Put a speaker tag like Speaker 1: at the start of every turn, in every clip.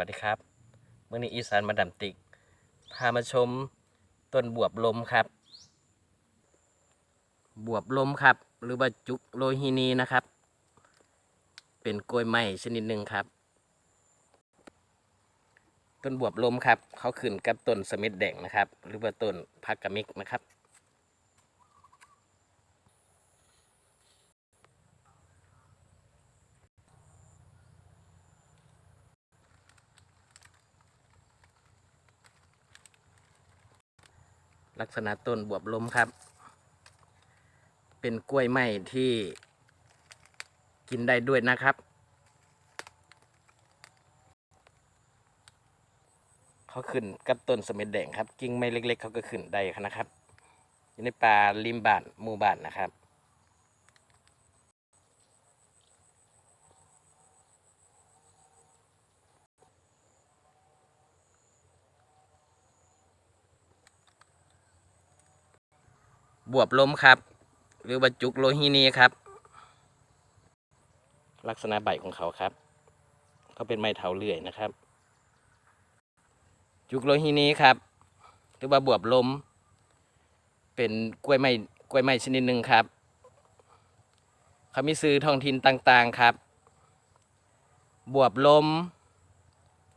Speaker 1: สวัสดีครับเมื่อนี้อีสานมาดามติก พามาชมต้นบวบลมครับ บวบลมครับ หรือว่าจุกโรฮินีนะครับ เป็นกล้วยไม้ชนิดหนึ่งครับ ต้นบวบลมครับ เขาขึ้นกับต้นสมิธแดงนะครับ หรือว่าต้นพักกะมิกนะครับ ลักษณะต้นบวบลมครับ เป็นกล้วยไม้ที่กินได้ด้วยนะครับ เขาขึ้นกับต้นสมิธแดงครับ กิ่งไม้เล็ก ๆ เขาก็ขึ้นได้นะครับอยู่ในป่าริมบ้านหมู่บ้านนะครับ บวบลมครับ หรือว่าจุกโลฮินีครับ ลักษณะใบของเขาครับเขาเป็นไม้เถาเลื่อยนะครับ จุกโลฮินีครับ หรือว่าบวบลมเป็นกล้วยไม้กล้วยไม้ชนิดหนึ่งครับเขามีซื้อท้องถิ่นต่างๆครับ บวบลม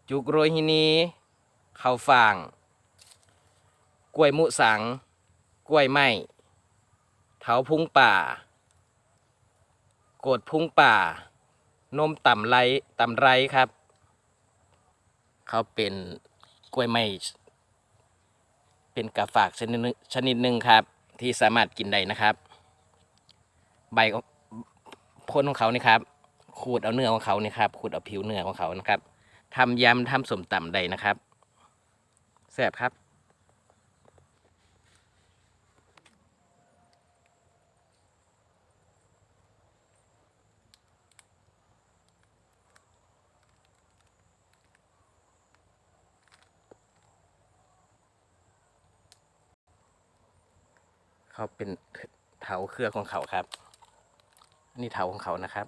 Speaker 1: จุกโรฮินีเขาวฟ่าง กล้วยมุสัง กล้วยไม้ เถาพุงป่า โกดพุงป่า นมต่ำไรต่ำไรครับ เขาเป็นกล้วยไม้เป็นกระฝากชนิดหนึ่งชนิดหนึ่งครับ ที่สามารถกินได้นะครับ ใบของพ่นของเขานี่ครับขูดเอาเนื้อของเขานี่ครับขูดเอาผิวเนื้อของเขานะครับทำยำทำสมตำได้นะครับแซ่บครับ เขาเป็นเถาเครือของเขาครับ นี่เถาของเขานะครับ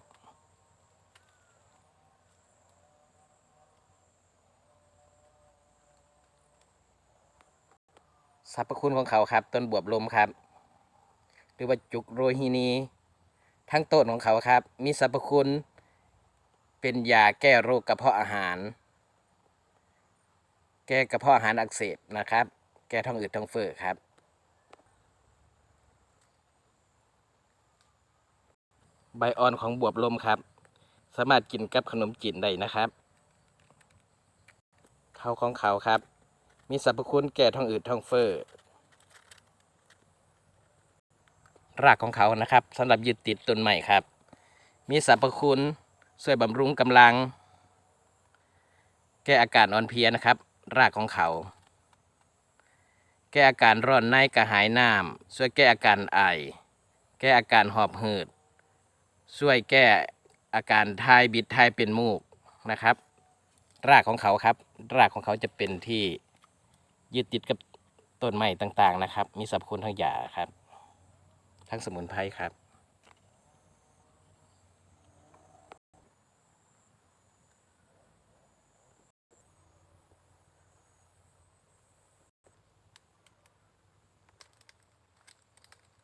Speaker 1: สรรพคุณของเขาครับ ต้นบวบลมครับ หรือว่าจุกโรฮินี ทั้งต้นของเขาครับ มีสรรพคุณ เป็นยาแก้โรคกระเพาะอาหาร แก้กระเพาะอาหารอักเสบนะครับ แก้ท้องอืดท้องเฟ้อครับ ใบอ่อนของบวบลมครับ สามารถกินกับขนมจีนได้นะครับเขาของเขาครับ มีสรรพคุณแก้ท้องอืดท้องเฟ้อรากของเขานะครับสำหรับยึดติดต้นใหม่ครับ มีสรรพคุณช่วยบำรุงกำลัง แก้อาการอ่อนเพลียนะครับ รากของเขา แก้อาการร้อนในกระหายน้ำช่วยแก้อาการไอ แก้อาการหอบหืด ช่วยแก้อาการทายบิดทายเป็นมูกนะครับ รากของเขาครับ รากของเขาจะเป็นที่ยึดติดกับต้นไม้ต่างๆนะครับ มีสรรพคุณทั้งยาครับ ทั้งสมุนไพรครับ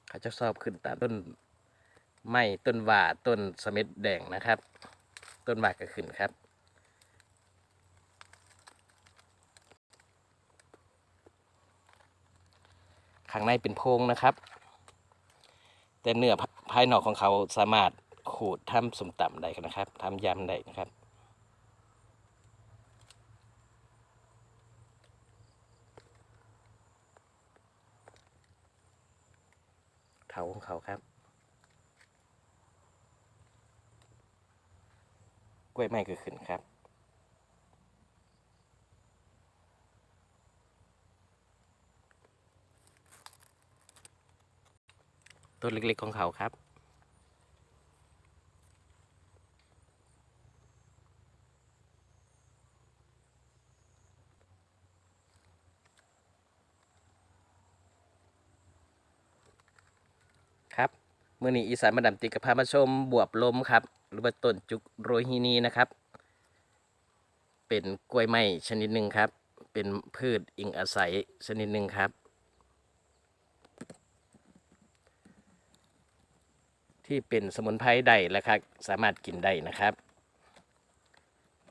Speaker 1: เขาจะชอบขึ้นตามต้น ไม้ต้นหว่าต้นสเม็ดแดงนะครับ ต้นหว่าก็ขึ้นครับ ข้างในเป็นโพรงนะครับ แต่เนื้อภายนอกของเขาสามารถขูดทำสมตำได้นะครับทำยำได้นะครับเถาของเขาครับ ล้วยไม้ก็ขึ้นครับ ต้นเล็กๆของเขาครับ ครับ เมื่อนี้อีสานมาดาติกับพามาชมบวบลมครับ หรือว่าต้นจุกโรฮินีนะครับ เป็นกล้วยไม้ชนิดหนึ่งครับ เป็นพืชอิงอาศัยชนิดหนึ่งครับ ที่เป็นสมุนไพรได้และครับสามารถกินได้นะครับ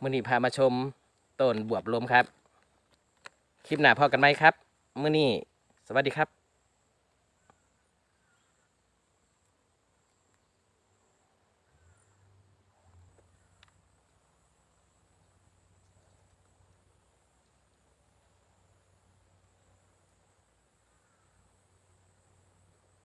Speaker 1: มื่อนี้พามาชมต้นบวบลมครับ คลิปหน้าพอกันไหมครับมื่อนี้สวัสดีครับ